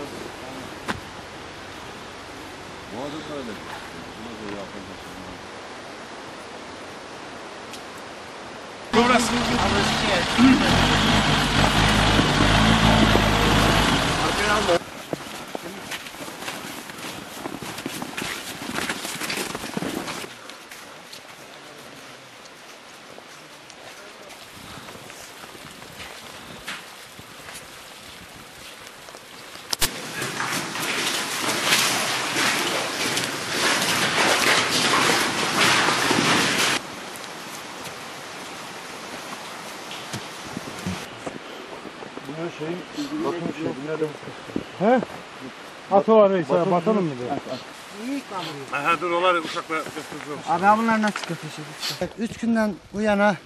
もうちょっとで、まずは分かりました。Jonas. Aber es geht. Boğazı söyle. Buna göre yapacak. Atı var reis ha, batalım mı diyor. Aha dur olar uşakla götürürüz. Abi bunlar nasıl kötü Üç günden bu yana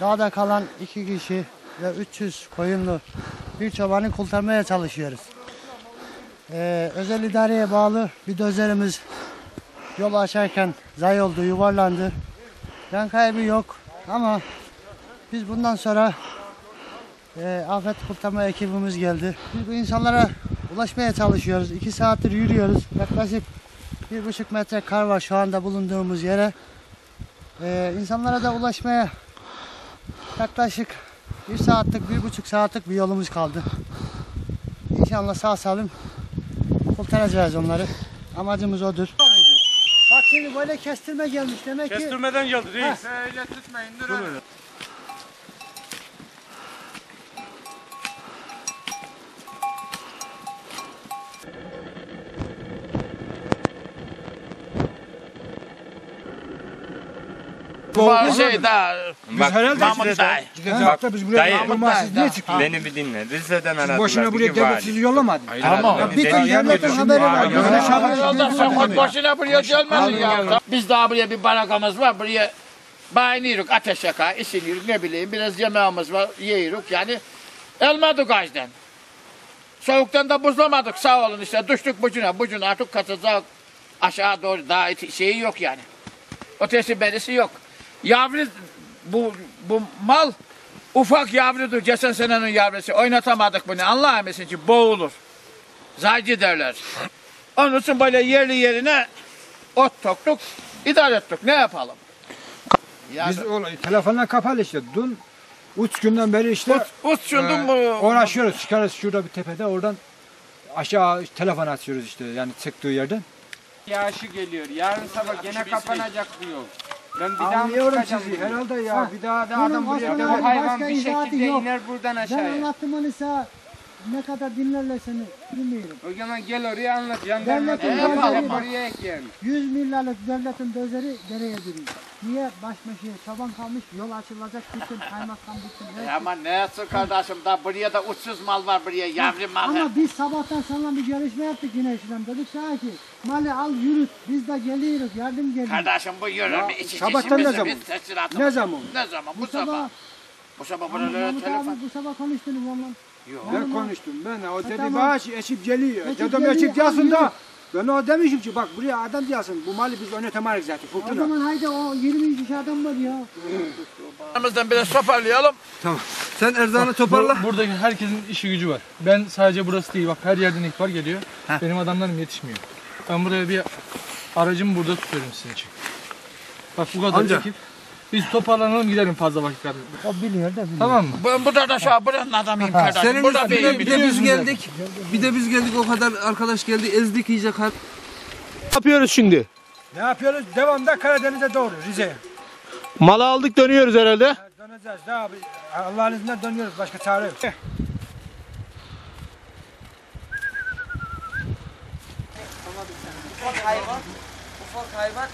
dağda kalan iki kişi ve 300 koyunlu bir çobanı kurtarmaya çalışıyoruz. Ee, özel idareye bağlı bir dozerimiz yol açarken zay oldu, yuvarlandı. Can kaybı yok ama biz bundan sonra e, afet kurtarma ekibimiz geldi. Biz bu insanlara ulaşmaya çalışıyoruz. İki saattir yürüyoruz. Yaklaşık bir buçuk metre kar var şu anda bulunduğumuz yere. Ee, insanlara da ulaşmaya yaklaşık bir saatlik, bir buçuk saatlik bir yolumuz kaldı. İnşallah sağ salim kurtaracağız onları. Amacımız odur. Bak şimdi böyle kestirme gelmiş demek ki. Kestirmeden geldi reis. Öyle tutmayın dur. Bu şey daha Bak, Mahmut Dayı. Bak, biz buraya dayı, yapılmaz niye çıktık? beni bir dinle. Rize'den aradılar. Boşuna buraya devlet sizi yollamadı. Tamam. Bir tek devletin haberi var. Haber. Yolda sen boşuna buraya gelmedin ya. Biz daha buraya bir barakamız var. Buraya bayınıyoruz ateş yaka, isiniyoruz ne bileyim. Biraz yemeğimiz var, yiyoruz. Yani elmadık ağaçtan. Soğuktan da buzlamadık sağ olun işte. Düştük bucuna, bucuna artık kaçacak. Aşağı doğru daha şeyi yok yani. Ötesi berisi yok. Yavru bu, bu mal ufak yavrudur. Geçen senenin yavrusu. Oynatamadık bunu. Allah'a emanet ki boğulur. Zacı derler. Onun için böyle yerli yerine ot toktuk, idare ettik. Ne yapalım? Yani, Biz o, telefonla kapalı işte. Dün üç günden beri işte Ut, uçundum mu? uğraşıyoruz. Çıkarız şurada bir tepede oradan aşağı telefon açıyoruz işte yani çıktığı yerden. Yağışı geliyor. Yarın sabah gene kapanacak bu yol. Ben bir daha Anlıyorum sizi. Herhalde ya Ha. bir daha da adam buraya aslında- Bu hayvan bir şekilde yok. iner buradan Ben aşağıya. anlattım onu sana ne kadar dinlerler seni bilmiyorum. O zaman gel oraya anlat. Jandarma Devletin ekleyelim. 100 milyarlık devletin dozeri dereye giriyor. Niye başbaşı çoban kalmış yol açılacak bütün kaymakam bütün E ama ne yapsın kardeşim da buraya da uçsuz mal var buraya yavru mal. Ama biz sabahtan sonra bir görüşme yaptık yine işlem. Dedik sana ki mali al yürüt. Biz de geliyoruz yardım geliyor. Kardeşim bu yürür mü? İki sabahtan ne zaman? Ne zaman? Ne zaman? Bu, Bu sabah. sabah Bu sabah Ama buralara telefon. abi bu sabah konuştunuz onunla. Yok. Ben konuştum ben. O dedi tamam. baş eşip geliyor. Eşip Dedim geliyor, eşip gelsin al da. Ben o demişim ki bak buraya adam gelsin. Bu mali biz yönetemeyiz zaten. O Fırtına. zaman haydi o 20 kişi adam var ya. Aramızdan biraz toparlayalım. Sen erzağını toparla. Buradaki herkesin işi gücü var. Ben sadece burası değil bak her yerden ihbar geliyor. Benim adamlarım yetişmiyor. Ben buraya bir aracımı burada tutuyorum sizin için. Bak bu kadar Amca. ekip. Biz toparlanalım gidelim fazla vakit kaybetmeyin. O biliyor da biliyor. Tamam mı? Bu, burada da şu an buranın adamıyım kardeşim. Senin Burada üstüne beyim bir de biz geldik. Bir de biz geldik o kadar arkadaş geldi ezdik iyice kar. Ne yapıyoruz şimdi? Ne yapıyoruz? Devamda Karadeniz'e doğru Rize'ye. Malı aldık dönüyoruz herhalde. Döneceğiz daha bir- Allah'ın izniyle dönüyoruz. Başka çare yok. Ufak hayvan, ufak hayvan